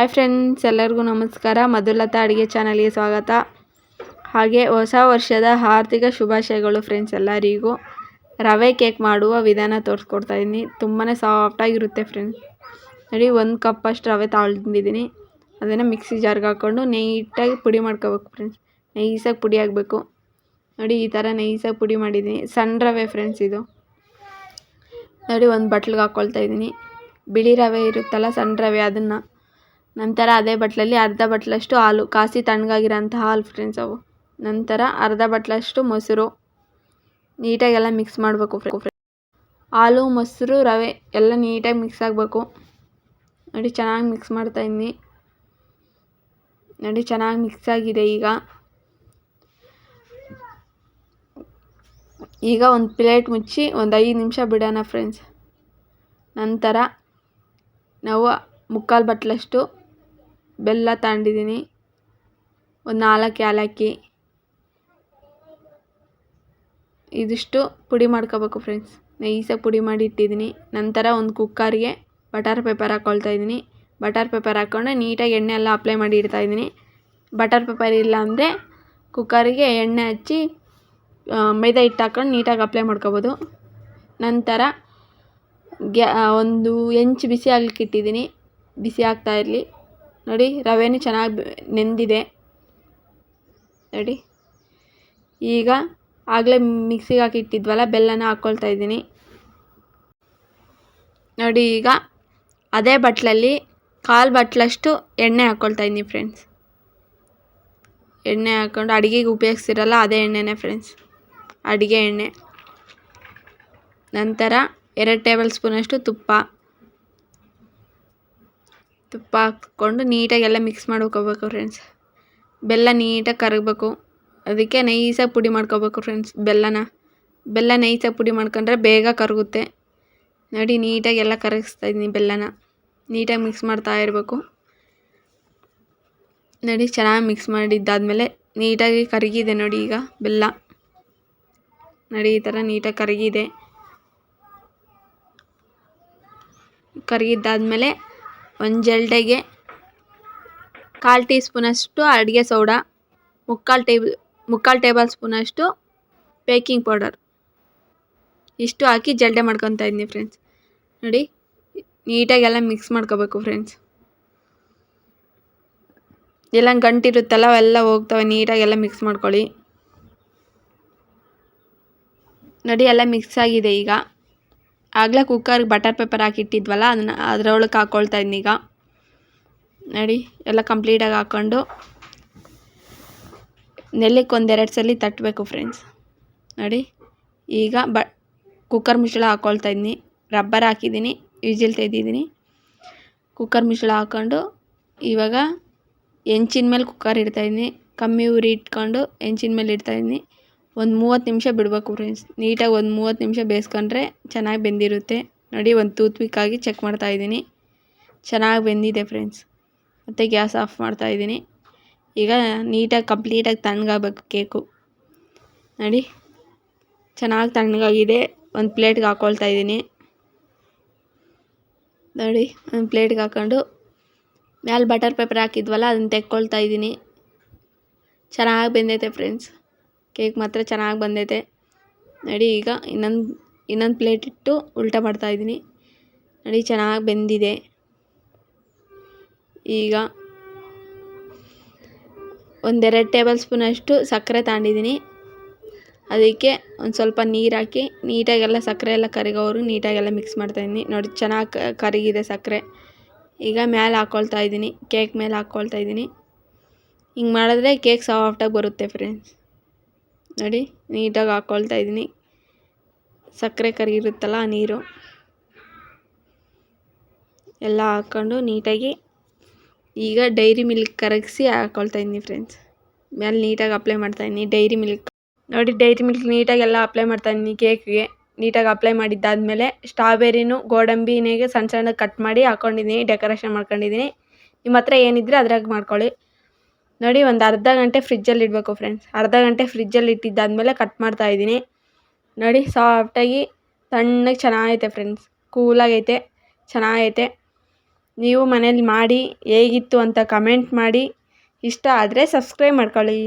Hi friends ಎಲ್ಲರಿಗೂ ನಮಸ್ಕಾರ. ಮಧುಲತಾ ಅಡುಗೆ ಚಾನಲ್ಗೆ ಸ್ವಾಗತ. ಹಾಗೆ ಹೊಸ ವರ್ಷದ ಆರ್ಥಿಕ ಶುಭಾಶಯಗಳು ಫ್ರೆಂಡ್ಸ್ ಎಲ್ಲರಿಗೂ. ರವೆ ಕೇಕ್ ಮಾಡುವ ವಿಧಾನ ತೋರಿಸ್ಕೊಡ್ತಾ ಇದ್ದೀನಿ ತುಂಬಾ ಸಾಫ್ಟಾಗಿರುತ್ತೆ ಫ್ರೆಂಡ್ಸ್ ನೋಡಿ, ಒಂದು ಕಪ್ಪಷ್ಟು ರವೆ ತಗೊಂಡಿದ್ದೀನಿ ಅದನ್ನು ಮಿಕ್ಸಿ ಜಾರ್ಗೆ ಹಾಕ್ಕೊಂಡು ನೈಟಾಗಿ ಪುಡಿ ಮಾಡ್ಕೋಬೇಕು ಫ್ರೆಂಡ್ಸ್ ನೈಸಾಗಿ ಪುಡಿ ಆಗಬೇಕು. ನೋಡಿ, ಈ ಥರ ನೈಸಾಗಿ ಪುಡಿ ಮಾಡಿದ್ದೀನಿ ಸಣ್ಣ ರವೆ ಫ್ರೆಂಡ್ಸ್ ಇದು. ನೋಡಿ, ಒಂದು ಬಟ್ಲಿಗೆ ಹಾಕ್ಕೊಳ್ತಾ ಇದ್ದೀನಿ ಬಿಳಿ ರವೆ ಇರುತ್ತಲ್ಲ, ಸಣ್ಣ ರವೆ ಅದನ್ನು. ನಂತರ ಅದೇ ಬಟ್ಲಲ್ಲಿ ಅರ್ಧ ಬಟ್ಲಷ್ಟು ಹಾಲು, ಕಾಸಿ ತಣ್ಣಗಾಗಿರೋಂಥ ಹಾಲು ಫ್ರೆಂಡ್ಸ್ ಅವು. ನಂತರ ಅರ್ಧ ಬಟ್ಲಷ್ಟು ಮೊಸರು. ನೀಟಾಗೆಲ್ಲ ಮಿಕ್ಸ್ ಮಾಡಬೇಕು ಫ್ರೆಂಡ್ಸ್ ಹಾಲು, ಮೊಸರು, ರವೆ ಎಲ್ಲ ನೀಟಾಗಿ ಮಿಕ್ಸ್ ಆಗಬೇಕು. ನೋಡಿ ಚೆನ್ನಾಗಿ ಮಿಕ್ಸ್ ಮಾಡ್ತಾಯಿದ್ದೀನಿ ನೋಡಿ ಚೆನ್ನಾಗಿ ಮಿಕ್ಸ್ ಆಗಿದೆ ಈಗ. ಈಗ ಒಂದು ಪ್ಲೇಟ್ ಮುಚ್ಚಿ ಒಂದು ಐದು ನಿಮಿಷ ಬಿಡೋಣ ಫ್ರೆಂಡ್ಸ್ ನಂತರ ನಾವು ಮುಕ್ಕಾಲು ಬಟ್ಲಷ್ಟು ಬೆಲ್ಲ ತಗೊಂಡಿದ್ದೀನಿ. ಒಂದು ನಾಲ್ಕು ಏಲಕ್ಕಿ ಇದಿಷ್ಟು ಪುಡಿ ಮಾಡ್ಕೋಬೇಕು ಫ್ರೆಂಡ್ಸ್. ನೈಸಾಗಿ ಪುಡಿ ಮಾಡಿ ಇಟ್ಟಿದ್ದೀನಿ. ನಂತರ ಒಂದು ಕುಕ್ಕರ್ಗೆ ಬಟರ್ ಪೇಪರ್ ಹಾಕ್ಕೊಳ್ತಾ ಇದ್ದೀನಿ. ಬಟರ್ ಪೇಪರ್ ಹಾಕ್ಕೊಂಡು ನೀಟಾಗಿ ಎಣ್ಣೆ ಎಲ್ಲ ಅಪ್ಲೈ ಮಾಡಿ ಇಡ್ತಾಯಿದ್ದೀನಿ ಬಟರ್ ಪೇಪರ್ ಇಲ್ಲ ಅಂದರೆ ಕುಕ್ಕರಿಗೆ ಎಣ್ಣೆ ಹಚ್ಚಿ ಮೈದಾ ಹಿಟ್ಟು ಹಾಕ್ಕೊಂಡು ನೀಟಾಗಿ ಅಪ್ಲೈ ಮಾಡ್ಕೊಬೋದು. ನಂತರ ಗ್ಯಾ ಒಂದು ಹೆಂಚು ಬಿಸಿ ಆಗ್ಲಿಕ್ಕೆ ಇಟ್ಟಿದ್ದೀನಿ. ಬಿಸಿ ಆಗ್ತಾ ಇರಲಿ. ನೋಡಿ, ರವೆನೂ ಚೆನ್ನಾಗಿ ನೆಂದಿದೆ. ನೋಡಿ. ಈಗ ಆಗಲೇ ಮಿಕ್ಸಿಗೆ ಹಾಕಿಟ್ಟಿದ್ವಲ್ಲ ಬೆಲ್ಲನ ಹಾಕ್ಕೊಳ್ತಾ ಇದ್ದೀನಿ. ನೋಡಿ, ಈಗ ಅದೇ ಬಟ್ಲಲ್ಲಿ ಕಾಲು ಬಟ್ಲಷ್ಟು ಎಣ್ಣೆ ಹಾಕ್ಕೊಳ್ತಾ ಇದ್ದೀನಿ ಫ್ರೆಂಡ್ಸ್. ಎಣ್ಣೆ ಹಾಕ್ಕೊಂಡು ಅಡುಗೆಗೆ ಉಪಯೋಗಿಸ್ತಿರಲ್ಲ ಅದೇ ಎಣ್ಣೆನೇ ಫ್ರೆಂಡ್ಸ್. ಅಡುಗೆ ಎಣ್ಣೆ. ನಂತರ ಎರಡು ಟೇಬಲ್ ಸ್ಪೂನಷ್ಟು ತುಪ್ಪ. ತುಪ್ಪ ಹಾಕ್ಕೊಂಡು ನೀಟಾಗಿ ಎಲ್ಲ ಮಿಕ್ಸ್ ಮಾಡ್ಕೋಬೇಕು ಫ್ರೆಂಡ್ಸ್ ಬೆಲ್ಲ ನೀಟಾಗಿ ಕರಗಬೇಕು. ಅದಕ್ಕೆ ನೈಸಾಗಿ ಪುಡಿ ಮಾಡ್ಕೋಬೇಕು ಫ್ರೆಂಡ್ಸ್ ಬೆಲ್ಲನ. ಬೆಲ್ಲ ನೈಸಾಗಿ ಪುಡಿ ಮಾಡ್ಕೊಂಡ್ರೆ ಬೇಗ ಕರಗುತ್ತೆ. ನೋಡಿ ನೀಟಾಗಿ ಎಲ್ಲ ಕರಗಿಸ್ತಾ ಇದ್ದೀನಿ ಬೆಲ್ಲನ. ನೀಟಾಗಿ ಮಿಕ್ಸ್ ಮಾಡ್ತಾ ಇರಬೇಕು. ನೋಡಿ, ಚೆನ್ನಾಗಿ ಮಿಕ್ಸ್ ಮಾಡಿದ್ದಾದಮೇಲೆ ನೀಟಾಗಿ ಕರಗಿದೆ ನೋಡಿ ಈಗ ಬೆಲ್ಲ. ನೋಡಿ, ಈ ಥರ ನೀಟಾಗಿ ಕರಗಿದೆ. ಕರಗಿದ್ದಾದಮೇಲೆ ಒಂದು ಜಲ್ಡೆಗೆ ಕಾಲು ಟೀ ಸ್ಪೂನಷ್ಟು ಅಡುಗೆ ಸೋಡಾ, ಮುಕ್ಕಾಲು ಟೇಬಲ್ ಮುಕ್ಕಾಲು ಟೇಬಲ್ ಸ್ಪೂನಷ್ಟು ಬೇಕಿಂಗ್ ಪೌಡರ್. ಇಷ್ಟು ಹಾಕಿ ಜಲ್ಡೆ ಮಾಡ್ಕೊತಾ ಇದ್ದೀನಿ ಫ್ರೆಂಡ್ಸ್. ನೋಡಿ, ನೀಟಾಗೆಲ್ಲ ಮಿಕ್ಸ್ ಮಾಡ್ಕೋಬೇಕು ಫ್ರೆಂಡ್ಸ್. ಎಲ್ಲ ಗಂಟಿರುತ್ತಲ್ಲ, ಅವೆಲ್ಲ ಹೋಗ್ತವೆ, ನೀಟಾಗೆಲ್ಲ ಮಿಕ್ಸ್ ಮಾಡ್ಕೊಳ್ಳಿ. ನೋಡಿ, ಎಲ್ಲ ಮಿಕ್ಸ್ ಆಗಿದೆ ಈಗ. ಆಗಲೇ ಕುಕ್ಕರ್ಗೆ ಬಟರ್ ಪೇಪರ್ ಹಾಕಿಟ್ಟಿದ್ವಲ್ಲ, ಅದನ್ನು ಅದರೊಳಗೆ ಹಾಕ್ಕೊಳ್ತಾ ಈಗ. ನೋಡಿ, ಎಲ್ಲ ಕಂಪ್ಲೀಟಾಗಿ ಹಾಕ್ಕೊಂಡು ನೆಲ್ಲಿಗೆ ಒಂದೆರಡು ಸಲ ತಟ್ಟಬೇಕು ಫ್ರೆಂಡ್ಸ್ ನೋಡಿ, ಈಗ ಬ ಕುಕ್ಕರ್ ಮಿಶ್ರಳ ಹಾಕ್ಕೊಳ್ತಾ ಇದ್ದೀನಿ ರಬ್ಬರ್ ಹಾಕಿದ್ದೀನಿ ವಿಜಿಲ್ ತೆಗೆದಿದ್ದೀನಿ ಕುಕ್ಕರ್ ಮಿಶ್ರಳ ಹಾಕ್ಕೊಂಡು ಇವಾಗ, ಹೆಂಚಿನ ಮೇಲೆ ಕುಕ್ಕರ್ ಇಡ್ತಾಯಿದ್ದೀನಿ ಕಮ್ಮಿ ಉರಿ ಇಟ್ಕೊಂಡು ಹೆಂಚಿನ ಮೇಲೆ ಇಡ್ತಾಯಿದ್ದೀನಿ ಒಂದು ಮೂವತ್ತು ನಿಮಿಷ ಬಿಡಬೇಕು ಫ್ರೆಂಡ್ಸ್ ನೀಟಾಗಿ ಒಂದು ಮೂವತ್ತು ನಿಮಿಷ ಬೇಯಿಸ್ಕೊಂಡ್ರೆ ಚೆನ್ನಾಗಿ ಬೆಂದಿರುತ್ತೆ. ನೋಡಿ, ಒಂದು ಟೂತ್ ಪಿಕ್ಕಾಗಿ ಚೆಕ್ ಮಾಡ್ತಾಯಿದ್ದೀನಿ ಚೆನ್ನಾಗಿ ಬೆಂದಿದೆ ಫ್ರೆಂಡ್ಸ್ ಮತ್ತು ಗ್ಯಾಸ್ ಆಫ್ ಮಾಡ್ತಾಯಿದ್ದೀನಿ ಈಗ ನೀಟಾಗಿ ಕಂಪ್ಲೀಟಾಗಿ ತಣ್ಣಗಾಗಬೇಕು ಕೇಕು ನೋಡಿ, ಚೆನ್ನಾಗಿ ತಣ್ಣಗಾಗಿದೆ. ಒಂದು ಪ್ಲೇಟ್ಗೆ ಹಾಕ್ಕೊಳ್ತಾ ಇದ್ದೀನಿ. ನೋಡಿ, ಒಂದು ಪ್ಲೇಟ್ಗೆ ಹಾಕ್ಕೊಂಡು ಮ್ಯಾಲೆ ಬಟರ್ ಪೇಪರ್ ಹಾಕಿದ್ವಲ್ಲ ಅದನ್ನು ತೆಕ್ಕೊಳ್ತಾ ಇದ್ದೀನಿ. ಚೆನ್ನಾಗಿ ಬೆಂದೈತೆ ಫ್ರೆಂಡ್ಸ್ ಕೇಕ್ ಮಾತ್ರ ಚೆನ್ನಾಗಿ ಬಂದೈತೆ. ನೋಡಿ ಈಗ ಇನ್ನೊಂದು ಇನ್ನೊಂದು ಪ್ಲೇಟ್ ಇಟ್ಟು ಪಡ್ತಾ ಇದ್ದೀನಿ. ನೋಡಿ ಚೆನ್ನಾಗಿ ಬೆಂದಿದೆ. ಈಗ ಒಂದೆರಡು ಟೇಬಲ್ ಸ್ಪೂನಷ್ಟು ಸಕ್ಕರೆ ತಗೊಂಡಿದ್ದೀನಿ. ಅದಕ್ಕೆ ಒಂದು ಸ್ವಲ್ಪ ನೀರು ಹಾಕಿ ನೀಟಾಗೆಲ್ಲ ಸಕ್ಕರೆ ಎಲ್ಲ ಕರಿಗೋರು ನೀಟಾಗೆಲ್ಲ ಮಿಕ್ಸ್ ಮಾಡ್ತಾಯಿದ್ದೀನಿ ನೋಡಿ ಚೆನ್ನಾಗಿ ಕರಿಗಿದೆ ಸಕ್ಕರೆ. ಈಗ ಮೇಲೆ ಹಾಕ್ಕೊಳ್ತಾ ಇದ್ದೀನಿ. ಕೇಕ್ ಮೇಲೆ ಹಾಕ್ಕೊಳ್ತಾ ಇದ್ದೀನಿ. ಹಿಂಗೆ ಮಾಡಿದ್ರೆ ಕೇಕ್ ಸಾಫ್ಟಾಗಿ ಬರುತ್ತೆ ಫ್ರೆಂಡ್ಸ್ ನೋಡಿ, ನೀಟಾಗಿ ಹಾಕ್ಕೊಳ್ತಾ ಇದ್ದೀನಿ. ಸಕ್ಕರೆ ಕರಗಿರುತ್ತಲ್ಲ ಆ ನೀರು. ಎಲ್ಲ ಹಾಕ್ಕೊಂಡು ನೀಟಾಗಿ ಈಗ ಡೈರಿ ಮಿಲ್ಕ್ ಕರಗಿಸಿ ಹಾಕ್ಕೊಳ್ತಾ ಇದ್ದೀನಿ ಫ್ರೆಂಡ್ಸ್. ಮೇಲೆ ನೀಟಾಗಿ ಅಪ್ಲೈ ಮಾಡ್ತಾ ಇದ್ದೀನಿ ಡೈರಿ ಮಿಲ್ಕ್. ನೋಡಿ ಡೈರಿ ಮಿಲ್ಕ್ ನೀಟಾಗಿ ಎಲ್ಲ ಅಪ್ಲೈ ಮಾಡ್ತಾ ಇದ್ದೀನಿ ಕೇಕ್ಗೆ. ನೀಟಾಗಿ ಅಪ್ಲೈ ಮಾಡಿದ್ದಾದಮೇಲೆ ಸ್ಟ್ರಾಬೆರಿನೂ ಗೋಡಂಬಿನೇಗೆ ಸಣ್ಣ ಸಣ್ಣ ಕಟ್ ಮಾಡಿ ಹಾಕ್ಕೊಂಡಿದ್ದೀನಿ ಡೆಕೋರೇಷನ್ ಮಾಡ್ಕೊಂಡಿದ್ದೀನಿ. ನಿಮ್ಮ ಹತ್ರ ಏನಿದ್ರೆ ಅದ್ರಾಗ ಮಾಡ್ಕೊಳ್ಳಿ. ನೋಡಿ, ಒಂದು ಅರ್ಧ ಗಂಟೆ ಫ್ರಿಜ್ಜಲ್ಲಿ ಇಡಬೇಕು ಫ್ರೆಂಡ್ಸ್ ಅರ್ಧ ಗಂಟೆ ಫ್ರಿಜ್ಜಲ್ಲಿ ಇಟ್ಟಿದ್ದಾದಮೇಲೆ ಕಟ್ ಮಾಡ್ತಾಯಿದ್ದೀನಿ ನೋಡಿ ಸಾಫ್ಟಾಗಿ ತಣ್ಣಗೆ ಚೆನ್ನಾಗೈತೆ ಫ್ರೆಂಡ್ಸ್ ಕೂಲಾಗೈತೆ ಚೆನ್ನಾಗೈತೆ. ನೀವು ಮನೇಲಿ ಮಾಡಿ ಹೇಗಿತ್ತು ಅಂತ ಕಮೆಂಟ್ ಮಾಡಿ. ಇಷ್ಟ ಆದರೆ ಸಬ್ಸ್ಕ್ರೈಬ್ ಮಾಡ್ಕೊಳ್ಳಿ.